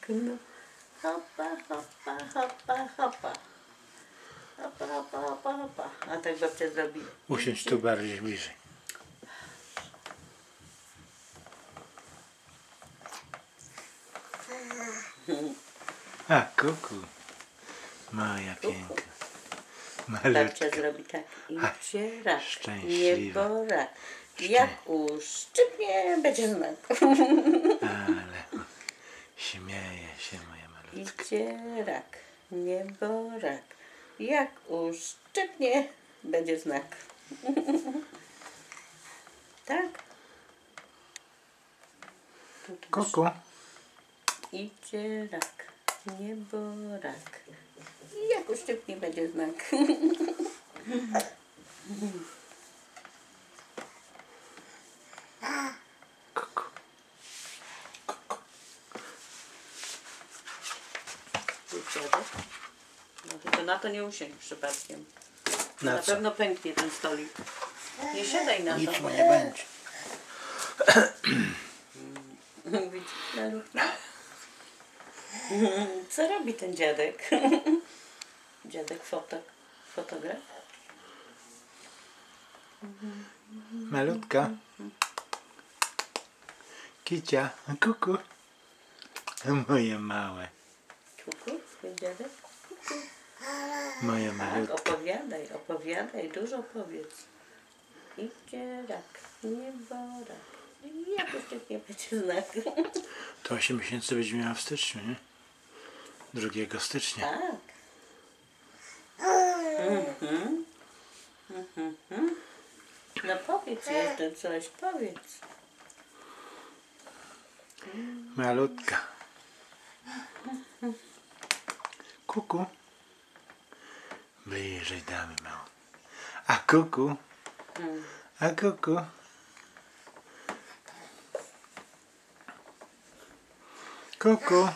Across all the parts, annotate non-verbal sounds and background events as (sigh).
okno. Hopa, hopa, hopa, hopa. Hopa, hopa, hopa, hopa. A tak babcia zrobi. Usiądź tu bardziej bliżej. A, kuku. Moja piękna. Babcia Malutka. zrobi tak. Idzie rak, szczęśliwa. niebo rak. Jak uszczypnie, będzie znak. Ale śmieje się moja malutka. Idzie rak, niebo rak. Jak uszczypnie, będzie znak. (laughs) tak? Kuku. Idzie rak, niebo rak. I jak uszczypnie, będzie znak. (laughs) No tylko na to nie usiądź przypadkiem. Na Na co? pewno pęknie ten stolik. Nie siadaj na to. Nic mu nie będzie. Malutki? Co robi ten dziadek? Dziadek fotok, fotograf? Malutka. Kicia. Kuku. Moje małe. Kuku, twój dziadek? Moje Tak, opowiadaj, opowiadaj, dużo powiedz. Idzie rak, niebo rak. Jak jeszcze nie będzie znak? To 8 miesięcy będzie miała w styczniu, nie? 2 stycznia. Tak. Mhm. Mhm. No powiedz jeszcze coś, powiedz. Malutka. Kuku. Bliżej damy mało. A kuku. A kuku. Kuku.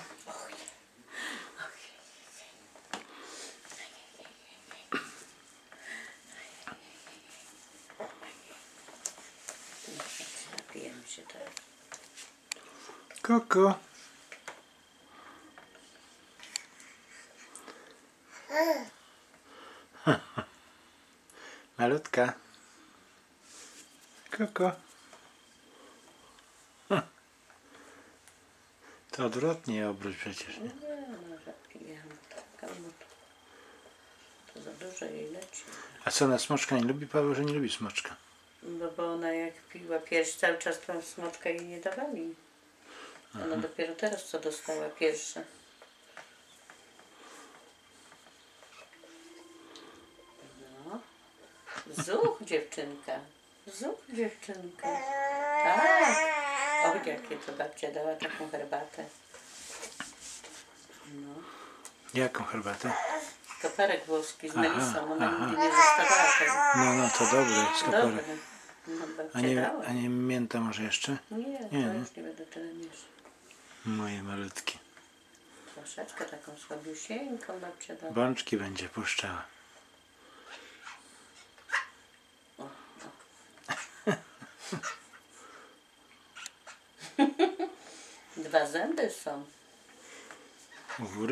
Napijemy się teraz. Kuku. (laughs) Malutka. Hm. (laughs) To odwrotnie obróć przecież, nie? Nie, no. Komu to? To za dużo jej leci. A co, na smoczka nie lubi? Paweł, że nie lubi smoczka. No bo ona jak piła pierś, cały czas tą smoczkę jej nie dawali. Ona dopiero teraz co dostała pierwsze. No. Zuch dziewczynka. Zuch dziewczynka. Tak. Och, jakie to babcia dała taką herbatę. No. Jaką herbatę? Koperek włoski z Aha, melisą. Ona aha. nigdy nie zostawała tego. No, no, to dobre, z Dobre. kaporek. No, A nie, dała. a nie mięta może jeszcze? Nie, Nie, to nie. już nie będę tyle mieszać. Moje malutkie. Troszeczkę taką słabiusieńką babcia dała. Bączki będzie puszczała. Dwa zęby są.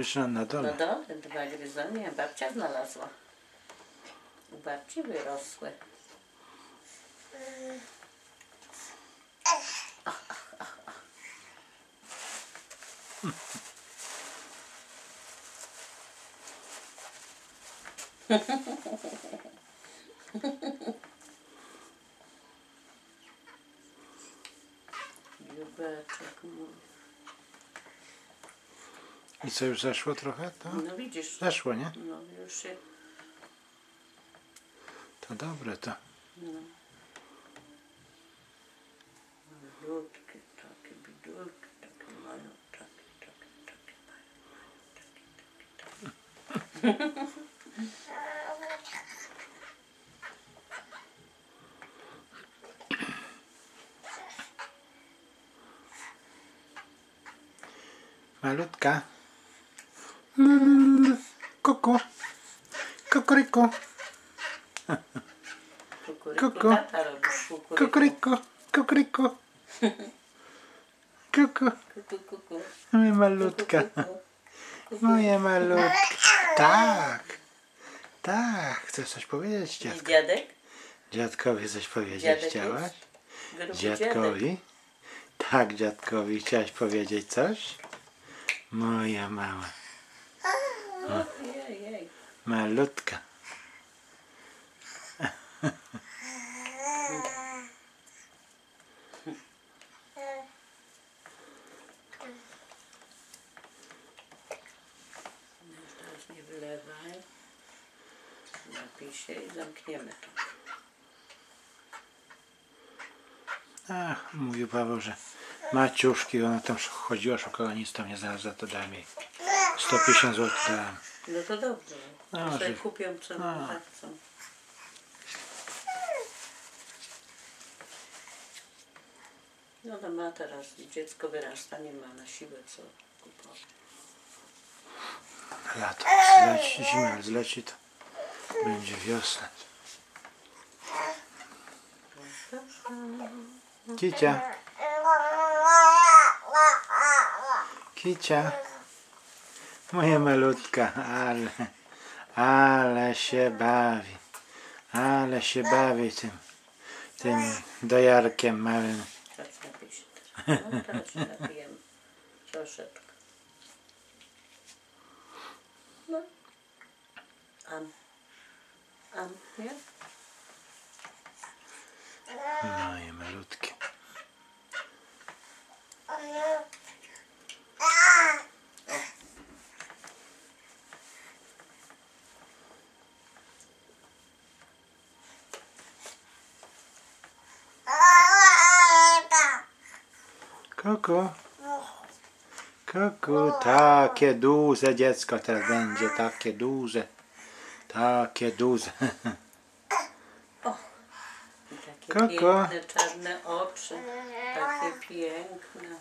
Czy na, na No dole? dole, dwa gryzonie. Babcia znalazła. U babci wyrosły. Jubeczek mój. I co, już zeszło trochę? To? No widzisz, Zeszło, nie? no już się To dobre to. Malutkie, takie bidulki, takie takie, takie, takie, takie, takie. Malutka. Kukuryku. Kukuryku. Kukuryku. Kuku, Kuku, kuku. moja malutka. Moja malutka. Tak. Tak. Chcesz coś powiedzieć, dziadku? dziadek? Dziadkowi coś powiedzieć Dziadek chciałaś? dziadek. Dziadkowi? Tak, dziadkowi chciałaś powiedzieć coś? Moja mała. Malutka. Teraz nie wylewaj. Napij się i zamkniemy to. Ach, mówił Paweł, że Maciuszki, ona tam chodziła, szukała, nic tam nie znalazła, to dałem jej 150 zł dałem. No to dobrze. No, No, sobie że- kupią co A. chcą. No to ma teraz, dziecko wyrasta, nie ma na siłę co kupować. Lato, zleci, zima zleci, to będzie wiosna. Kicia, kicia, moja malutka, ale, ale się bawi, ale się bawi tym, tym dojarkiem małym. Teraz napij się też. No teraz się napijemy. Troszeczkę. No. Am. Am, nie? Moje malutkie. Kuku. Kuku, takie duże dziecko teraz będzie, takie duże. Takie duże. Takie Koko. piękne, czarne oczy. Takie piękne.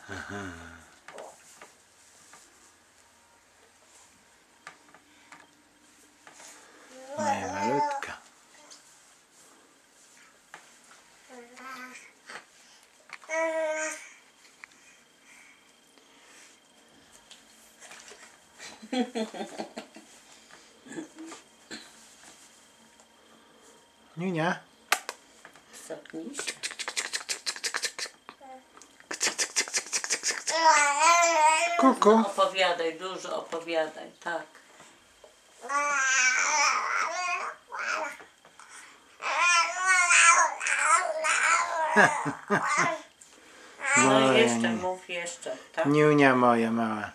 Moja malutka. Niunia. Kuku. Opowiadaj, dużo opowiadaj, tak. (laughs) No Moja jeszcze, mów jeszcze, tak? Niunia moja mała.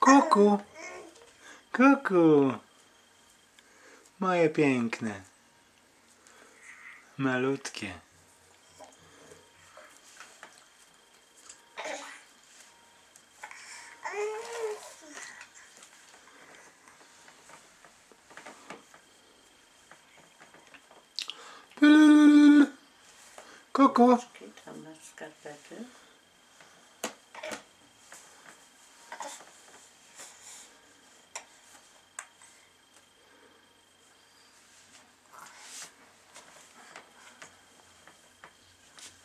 Kuku. Kuku. Moje piękne. Malutkie. Kuku. Tam masz skarpety.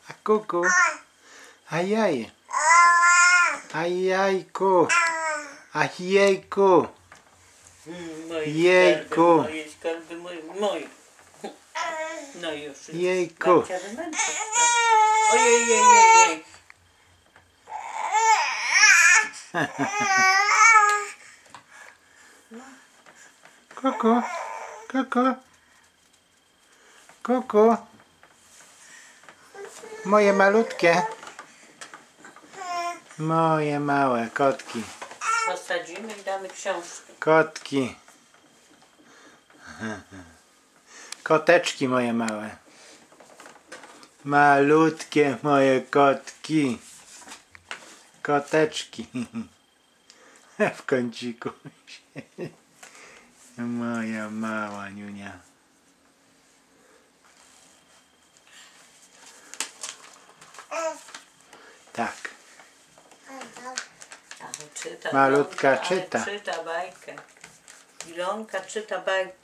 A kuku. Ajaj. Ajajku. Moje Jejku. Skarby, moje skarby, moje, moje. No już. Jejku. Babcia wymęczy. Ojej, jej, jej, jej. Kuku. Kuku. Kuku. Moje malutkie. Moje małe kotki. Posadzimy i damy książkę. Kotki. Koteczki moje małe. Malutkie moje kotki. Koteczki. (laughs) W kąciku. Moja mała niunia. Tak. A uczy czyta. Malutka Ilonka, czyta. Czyta bajkę. Ilonka czyta bajkę.